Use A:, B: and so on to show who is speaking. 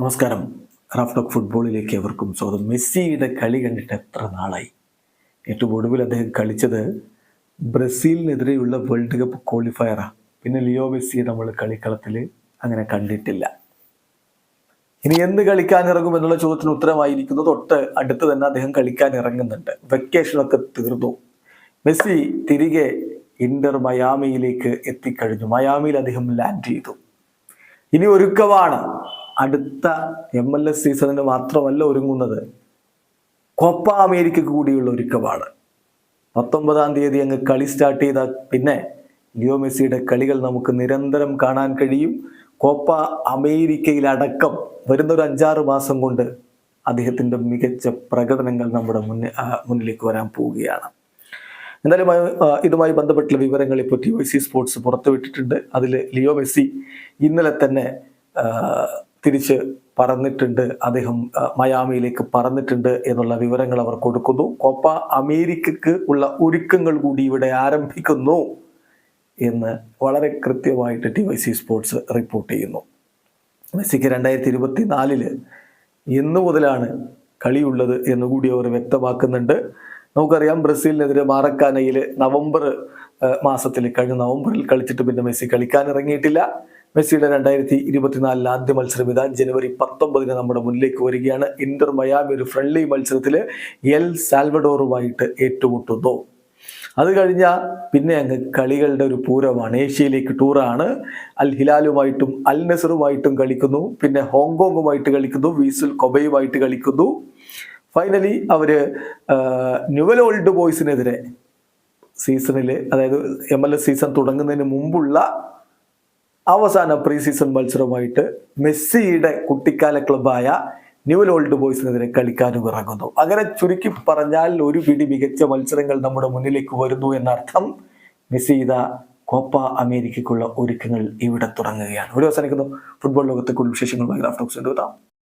A: നമസ്കാരം. Raf talk ഫുട്ബോളിലേക്ക് എവർക്കും സ്വാഗതം. മെസ്സിയുടെ കളി കണ്ടിട്ട് എത്ര നാളായി? ഏറ്റവും ഒടുവിൽ അദ്ദേഹം കളിച്ചത് ബ്രസീലിനെതിരെയുള്ള വേൾഡ് കപ്പ് ക്വാളിഫയറാണ് പിന്നെ ലിയോ മെസ്സിയെ നമ്മൾ കളിക്കളത്തിൽ അങ്ങനെ കണ്ടിട്ടില്ല. ഇനി എന്ത് കളിക്കാൻ ഇറങ്ങും എന്നുള്ള ചോദ്യത്തിന് ഉത്തരമായിരിക്കുന്നു. തൊട്ട് അടുത്ത് തന്നെ അദ്ദേഹം കളിക്കാൻ ഇറങ്ങുന്നുണ്ട് വെക്കേഷനൊക്കെ തീർന്നു. മെസ്സി തിരികെ ഇന്റർ മയാമിയിലേക്ക് എത്തിക്കഴിഞ്ഞു. മയാമിയിൽ അദ്ദേഹം ലാൻഡ് ചെയ്തു. ഇനി ഒരുക്കമാണ്. അടുത്ത എം എൽ എസ് സീസണിന് മാത്രമല്ല ഒരുങ്ങുന്നത്. കോപ്പ അമേരിക്കക്ക് കൂടിയുള്ള ഒരുക്കമാണ്. പത്തൊമ്പതാം തീയതി അങ്ങ് കളി സ്റ്റാർട്ട് ചെയ്ത പിന്നെ ലിയോ മെസ്സിയുടെ കളികൾ നമുക്ക് നിരന്തരം കാണാൻ കഴിയും. കോപ്പ അമേരിക്കയിലടക്കം വരുന്ന ഒരു അഞ്ചാറ് മാസം കൊണ്ട് അദ്ദേഹത്തിന്റെ മികച്ച പ്രകടനങ്ങൾ നമ്മുടെ മുന്നിൽ മുന്നിലേക്ക് വരാൻ പോവുകയാണ്. എന്തായാലും ഇതുമായി ബന്ധപ്പെട്ടുള്ള വിവരങ്ങൾ ഇപ്പോൾ ടി വൈ സി സ്പോർട്സ് പുറത്തുവിട്ടിട്ടുണ്ട്. അതിൽ ലിയോ മെസ്സി ഇന്നലെ തന്നെ തിരിച്ച് പറന്നിട്ടുണ്ട്. അദ്ദേഹം മയാമിയിലേക്ക് പറന്നിട്ടുണ്ട് എന്നുള്ള വിവരങ്ങൾ അവർ കൊടുക്കുന്നു. കോപ്പ അമേരിക്കക്ക് ഉള്ള ഒരുക്കങ്ങൾ കൂടി ഇവിടെ ആരംഭിക്കുന്നു എന്ന് വളരെ കൃത്യമായിട്ട് T Y C sports report ചെയ്യുന്നു. മെസ്സിക്ക് രണ്ടായിരത്തി ഇരുപത്തി നാലിൽ എന്ന് മുതലാണ് കളിയുള്ളത് എന്നുകൂടി അവർ വ്യക്തമാക്കുന്നുണ്ട്. നമുക്കറിയാം ബ്രസീലിനെതിരെ മാറക്കാനയിൽ നവംബർ മാസത്തിൽ കഴിഞ്ഞ നവംബറിൽ കളിച്ചിട്ട് പിന്നെ മെസ്സി കളിക്കാൻ ഇറങ്ങിയിട്ടില്ല. മെസ്സിയുടെ രണ്ടായിരത്തി ഇരുപത്തിനാലിലെ ആദ്യ മത്സരം ഇതാ. ജനുവരി പത്തൊമ്പതിന് നമ്മുടെ മുന്നിലേക്ക് വരികയാണ്. ഇന്റർ മയാമി ഒരു ഫ്രണ്ട്ലി മത്സരത്തിൽ എൽ സാൽവഡോറുമായിട്ട് ഏറ്റുമുട്ടുന്നു. അത് കഴിഞ്ഞാൽ പിന്നെ അങ്ങ് കളികളുടെ ഒരു പൂരമാണ്. ഏഷ്യയിലേക്ക് ടൂറാണ് അൽ ഹിലാലുമായിട്ടും അൽ നസറുമായിട്ടും കളിക്കുന്നു. പിന്നെ ഹോങ്കോങ്ങുമായിട്ട് കളിക്കുന്നു. വീസുൽ കൊബയുമായിട്ട് കളിക്കുന്നു. ഫൈനലി അവർ ന്യൂവൽ ഓൾഡ് ബോയ്സിനെതിരെ സീസണിൽ അതായത് എം എൽ എസ് സീസൺ തുടങ്ങുന്നതിന് മുമ്പുള്ള അവസാന പ്രീ സീസൺ മത്സരവുമായിട്ട് മെസ്സിയുടെ കുട്ടിക്കാല ക്ലബായ ന്യൂ ഓൾഡ് ബോയ്സിനെതിരെ കളിക്കാനും ഇറങ്ങുന്നു. അങ്ങനെ ചുരുക്കി പറഞ്ഞാൽ ഒരു പിടി മികച്ച മത്സരങ്ങൾ നമ്മുടെ മുന്നിലേക്ക് വരുന്നു എന്നർത്ഥം മെസ്സി ഇതാ കോപ്പ അമേരിക്കയ്ക്കുള്ള ഒരുക്കങ്ങൾ ഇവിടെ തുടങ്ങുകയാണ്. ഒരു അവസാനിക്കുന്നു. ഫുട്ബോൾ ലോകത്തെ കൂടുതൽ വിശേഷങ്ങളുമായി ഗ്രാഫ്റ്റോക്സ് എത്താം